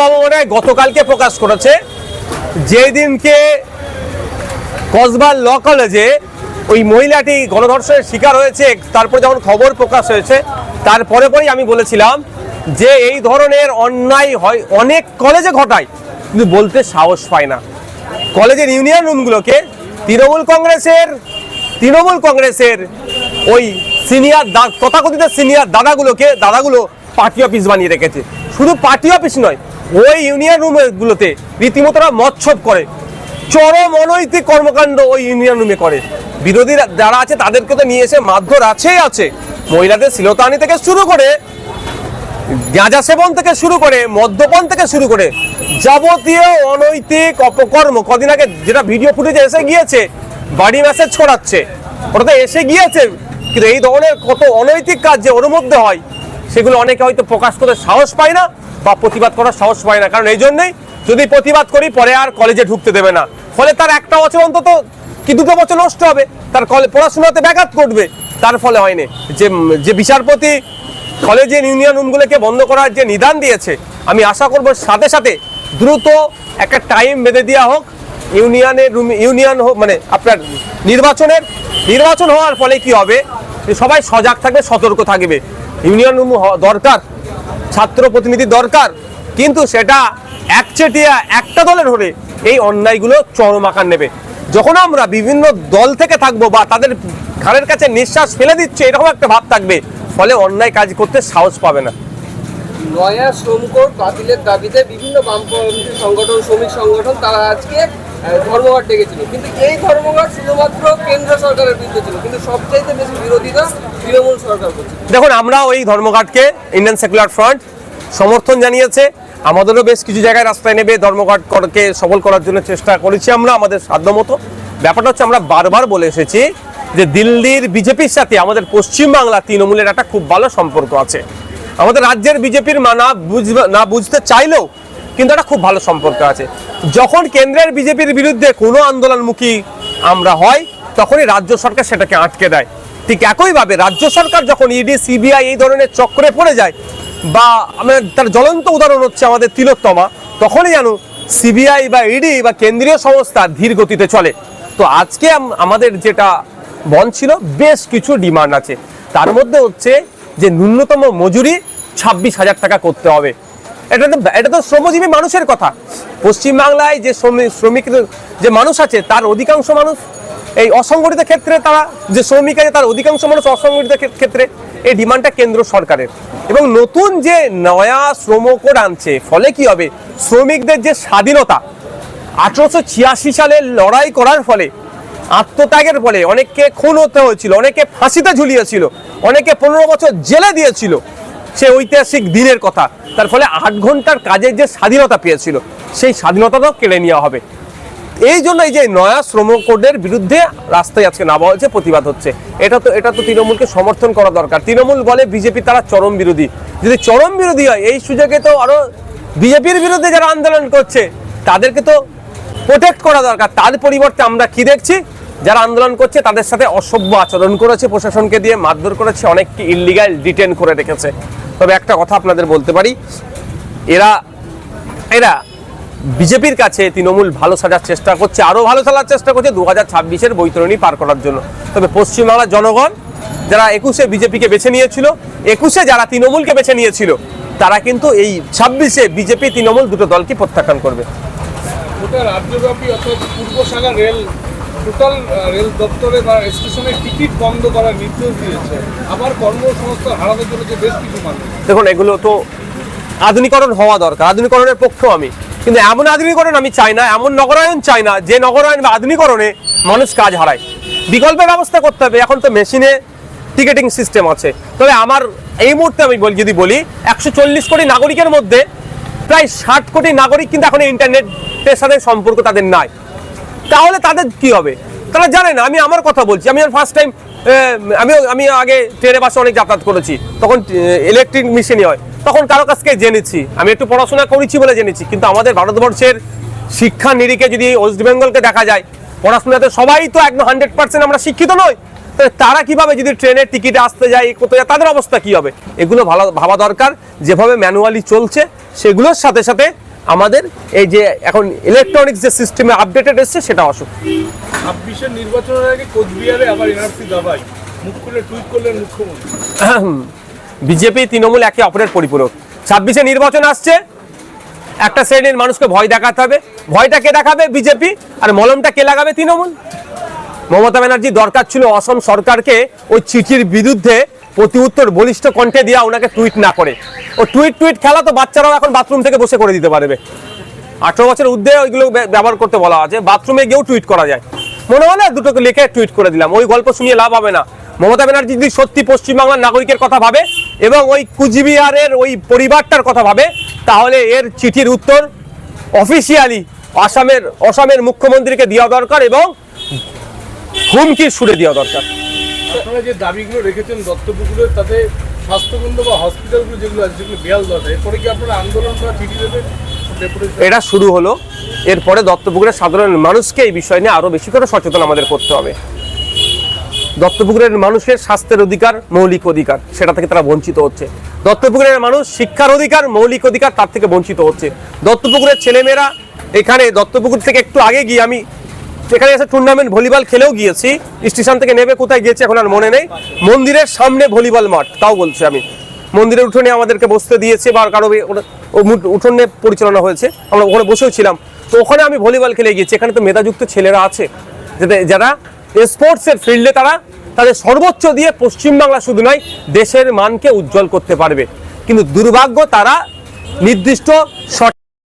ভবনে গতকালকে প্রকাশ করেছে। যেই দিনকে কসবার ল কলেজে ওই মহিলাটি গণধর্ষণের শিকার হয়েছে, তারপর যখন খবর প্রকাশ হয়েছে, তারপরে পরেই আমি বলেছিলাম যে এই ধরনের অন্যায় হয়, অনেক কলেজে ঘটায়, কিন্তু বলতে সাহস পায় না। কলেজের ইউনিয়ন রুমগুলোকে তৃণমূল কংগ্রেসের তৃণমূল কংগ্রেসের ওই সিনিয়র তথাকথিত সিনিয়র দাদাগুলোকে, দাদাগুলো পার্টি অফিস বানিয়ে রেখেছে। শুধু পার্টি অফিস নয় ওই ইউনিয়ন রুমগুলোতে রীতিমতোরা মৎসব করে। চরম অনৈতিক কর্মকাণ্ড ওই ইউনিয়ন রুমে করে। বিরোধীরা যারা আছে তাদেরকে তো নিয়ে এসে মারধর আছেই আছে। মহিলাদের শ্লীলতাহানি থেকে শুরু করে গাঁজা সেবন থেকে শুরু করে, মদ্যপান থেকে শুরু করে, যাবতীয় অনৈতিক অপকর্ম কদিন আগে যেটা ভিডিও ফুটেজে এসে গিয়েছে, বাড়ি মেসেজ ছড়াচ্ছে। ওটাতে এসে গিয়েছে, কিন্তু এই ধরনের কত অনৈতিক কাজ যে ওর মধ্যে হয়, সেগুলো অনেকে হয়তো প্রকাশ করতে সাহস পায় না। বা প্রতিবাদ করার সাহস পায় না। কারণ এই জন্যই যদি প্রতিবাদ করি, পরে আর কলেজে ঢুকতে দেবে না। ফলে তার একটা বছর অন্তত কি দুটো বছর নষ্ট হবে? তার পড়াশোনাতে ব্যাঘাত ঘটবে। তার ফলে হয়নি। যে যে বিচারপতি কলেজের ইউনিয়ন রুমগুলোকে বন্ধ করার যে নিদান দিয়েছে, আমি আশা করব সাথে সাথে দ্রুত একটা টাইম বেঁধে দেওয়া হোক। ইউনিয়নের রুম ইউনিয়ন হোক মানে আপনার নির্বাচনের নির্বাচন হওয়ার ফলে কি হবে? সবাই সজাগ থাকবে, সতর্ক থাকবে। ইউনিয়ন রুম দরকার। ছাত্র প্রতিনিধি দরকার। কিন্তু সেটা একচেটিয়া একটা দলের হলে এই অন্যায়গুলো চরম আকার নেবে। যখন আমরা বিভিন্ন দল থেকে থাকব বা তাদের ঘাড়ের কাছে নিঃশ্বাস ফেলে দিচ্ছে, এরকম একটা ভাব থাকবে। ফলে অন্যায় কাজ করতে সাহস পাবে না। নয়া শ্রম কোড বাতিলের দাবিতে বিভিন্ন বামপন্থী সংগঠন, শ্রমিক সংগঠন, তারা আজকে ধর্মঘট ডেকেছিল। কিন্তু এই ধর্মঘট শুধুমাত্র কেন্দ্র সরকারের বিরুদ্ধে ছিল। কিন্তু সবচাইতে বেশি করছে দেখুন, আমরা ওই ধর্মঘাটকে ইন্ডিয়ান সেকুলার ফ্রন্ট সমর্থন জানিয়েছে। আমাদেরও বেশ কিছু জায়গায় রাস্তায় নেবে ধর্মঘটকে সফল করার জন্য চেষ্টা করেছি আমরা, আমাদের সাধ্যমতো ব্যাপারটা হচ্ছে আমরা বারবার বলে এসেছি যে দিল্লির বিজেপির সাথে আমাদের পশ্চিমবাংলা তৃণমূলের একটা খুব ভালো সম্পর্ক আছে। আমাদের রাজ্যের বিজেপির না বুঝবে, না বুঝতে চাইলেও কিন্তু একটা খুব ভালো সম্পর্ক আছে। যখন কেন্দ্রের বিজেপির বিরুদ্ধে কোনো আন্দোলনমুখী আমরা হয়, তখনই রাজ্য সরকার সেটাকে আটকে দেয়। ঠিক একইভাবে রাজ্য সরকার যখন ইডি সিবিআই এই ধরনের চক্রে পড়ে যায়, বা আমরা তার জ্বলন্ত উদাহরণ হচ্ছে আমাদের তিলোত্তমা, তখনই যেন সিবিআই বা ইডি বা কেন্দ্রীয় সংস্থা ধীর গতিতে চলে। তো আজকে আমাদের যেটা বন ছিল, বেশ কিছু ডিমান্ড আছে। তার মধ্যে হচ্ছে যে ন্যূনতম মজুরি ছাব্বিশ হাজার টাকা করতে হবে। এটা তো এটা তো শ্রমজীবী মানুষের কথা। পশ্চিমবাংলায় যে শ্রমিক, যে মানুষ আছে, তার অধিকাংশ মানুষ এই অসংগঠিত ক্ষেত্রে তারা যে শ্রমিক আছে, তার অধিকাংশ মানুষ অসংগঠিত ক্ষেত্রে এই ডিমান্ডটা কেন্দ্র সরকারের। এবং নতুন যে নয়া শ্রম কোড আনছে, ফলে কি হবে? শ্রমিকদের যে স্বাধীনতা, আঠারোশো ছিয়াশি সালে লড়াই করার ফলে, আত্মত্যাগের ফলে অনেককে খুন হতে হয়েছিল অনেকে ফাঁসিতে ঝুলিয়েছিল অনেকে পনেরো বছর জেলে দিয়েছিল। সে ঐতিহাসিক দিনের কথা। তার ফলে আট ঘণ্টার কাজের যে স্বাধীনতা পেয়েছিল, সেই স্বাধীনতাটাও কেড়ে নেওয়া হবে। এই জন্য এই যে নয়া শ্রম কোডের বিরুদ্ধে রাস্তায় আজকে নামা হয়েছে, প্রতিবাদ হচ্ছে। এটা তো এটা তো তৃণমূলকে সমর্থন করা দরকার। তৃণমূল বলে বিজেপি তারা চরম বিরোধী। যদি চরম বিরোধী হয়, এই সুযোগে তো আরও বিজেপির বিরুদ্ধে যারা আন্দোলন করছে, তাদেরকে তো প্রোটেক্ট করা দরকার। তার পরিবর্তে আমরা কি দেখছি? যারা আন্দোলন করছে, তাদের সাথে অসভ্য আচরণ করেছে, প্রশাসনকে দিয়ে মারধর করেছে, অনেককে ইলিগাল ডিটেন করে রেখেছে। তবে একটা কথা আপনাদের বলতে পারি। এরা এরা বিজেপির কাছে তৃণমূল ভালো সাজার চেষ্টা করছে আরও ভালো সাজার চেষ্টা করছে দু হাজার ছাব্বিশের বৈতরণী পার করার জন্য। তবে পশ্চিমবাংলার জনগণ যারা একুশে বিজেপিকে বেছে নিয়েছিল একুশে যারা তৃণমূলকে বেছে নিয়েছিল তারা কিন্তু এই ছাব্বিশে বিজেপি তৃণমূল দুটো দলকে প্রত্যাখ্যান করবে। গোটা রাজ্যব্যাপী অর্থাৎ পূর্ব সাগর রেল টোটাল রেল দপ্তরে বা স্টেশনে টিকিট বন্ধ করার নির্দেশ দিয়েছে। আবার কর্মসংস্থান হারাতে চলেছে বেশ কিছু মানুষ। দেখুন এগুলো তো আধুনিকরণ হওয়া দরকার। আধুনিকরণের পক্ষেও আমি। কিন্তু এমন আধুনিকরণ আমি চাই না, এমন নগরায়ন চাই না, যে নগরায়ন বা আধুনিকরণে মানুষ কাজ হারায়। বিকল্পের ব্যবস্থা করতে হবে, এখন তো মেশিনে টিকেটিং সিস্টেম আছে। তবে আমার এই মুহূর্তে আমি বল- যদি বলি, একশো চল্লিশ কোটি নাগরিকের মধ্যে প্রায় ষাট কোটি নাগরিক কিন্তু এখন ইন্টারনেটের সাথে সম্পর্ক তাদের নাই। তাহলে তাদের কি হবে? তারা জানে না, আমি আমার কথা বলছি। আমি ফার্স্ট টাইম আমি আমি আগে ট্রেনে, বাসে অনেক যাতায়াত করেছি, তখন ইলেকট্রিক মেশিনই হয়। তখন কারও কাছ থেকে জেনেছি। আমি একটু পড়াশোনা করেছি বলে জেনেছি কিন্তু আমাদের ভারতবর্ষের শিক্ষা নিরিখে যদি ওয়েস্ট বেঙ্গলকে দেখা যায় পড়াশোনাতে সবাই তো একদম হান্ড্রেড পার্সেন্ট আমরা শিক্ষিত নই। তাহলে তারা কীভাবে যদি ট্রেনের টিকিটে আসতে যায় কোথায় তাদের অবস্থা কি হবে? এগুলো ভালো ভাবা দরকার। যেভাবে ম্যানুয়ালি চলছে সেগুলোর সাথে সাথে আমাদের এই যে এখন ইলেকট্রনিক্স যে সিস্টেমে আপডেটেড এসছে সেটা আসুক ছাব্বিশের নির্বাচনের আগে কোচবিহারে আবার এনআরসি দাবাই মুখ খুলে টুইট করলেন মুখ্যমন্ত্রী। বিজেপি তৃণমূল একে অপরের পরিপূরক। ছাব্বিশে নির্বাচন আসছে, একটা শ্রেণির মানুষকে ভয় দেখাতে হবে। ভয়টা কে দেখাবে? বিজেপি। আর মলমটা কে লাগাবে? তৃণমূল। মমতা ব্যানার্জি, দরকার ছিল অসম সরকারকে ওই চিঠির বিরুদ্ধে প্রতি উত্তর বলিষ্ঠ কণ্ঠে দেওয়া ওনাকে টুইট না করে। ও টুইট টুইট খেলা তো বাচ্চারাও এখন বাথরুম থেকে বসে করে দিতে পারবে। আঠারো বছরের ঊর্ধ্বে ওইগুলো ব্যবহার করতে বলা আছে। বাথরুমে গিয়েও টুইট করা যায়। মনে হয় না দুটোকে লিখে টুইট করে দিলাম। ওই গল্প শুনিয়ে লাভ হবে না। মমতা ব্যানার্জি যদি সত্যি পশ্চিমবাংলার নাগরিকের কথা ভাবে এবং ওই কুচবিহারের ওই পরিবারটার কথা ভাবে তাহলে এর চিঠির উত্তর অফিসিয়ালি আসামের অসমের মুখ্যমন্ত্রীকে দেওয়া দরকার এবং হুমকির সুরে দেওয়া দরকার। আপনারা যে দাবিগুলো রেখেছেন দত্তপুকুরের তাতে স্বাস্থ্যকেন্দ্র বা হসপিটালগুলো যেগুলো আছে বেয়াল দরকার এরপরে কি আপনারা আন্দোলন বা চিঠি দেবেন? এটা শুরু হলো এরপরে দত্তপুকুরের সাধারণ মানুষকে এই বিষয় নিয়ে আরও বেশি করে সচেতন আমাদের করতে হবে। দত্তপুকুরের মানুষের স্বাস্থ্যের অধিকার, মৌলিক অধিকার, সেটা থেকে তারা বঞ্চিত হচ্ছে। দত্তপুকুরের মানুষ শিক্ষার অধিকার, মৌলিক অধিকার তার থেকে বঞ্চিত হচ্ছে। দত্তপুকুরের ছেলেমেয়েরা এখানে, দত্তপুকুর থেকে একটু আগে গিয়ে আমি এখানে এসে টুর্নামেন্ট ভলিবল খেলেও গিয়েছি, স্টেশন থেকে নেমে কোথায় গিয়েছি এখন আর মনে নেই। মন্দিরের সামনে ভলিবল মাঠ, তাও বলছি আমি। মন্দিরের উঠোনে আমাদেরকে বসতে দিয়েছে বা কারও উঠোনে পরিচালনা হয়েছে, আমরা ওখানে বসেও ছিলাম। তো ওখানে আমি ভলিবল খেলে গিয়েছি, এখানে তো মেধাযুক্ত ছেলেরা আছে। যারা স্পোর্টসের ফিল্ডে তারা তাদের সর্বোচ্চ দিয়ে পশ্চিমবাংলা শুধু নয়, দেশের মানকে উজ্জ্বল করতে পারবে। কিন্তু দুর্ভাগ্য, তারা নির্দিষ্ট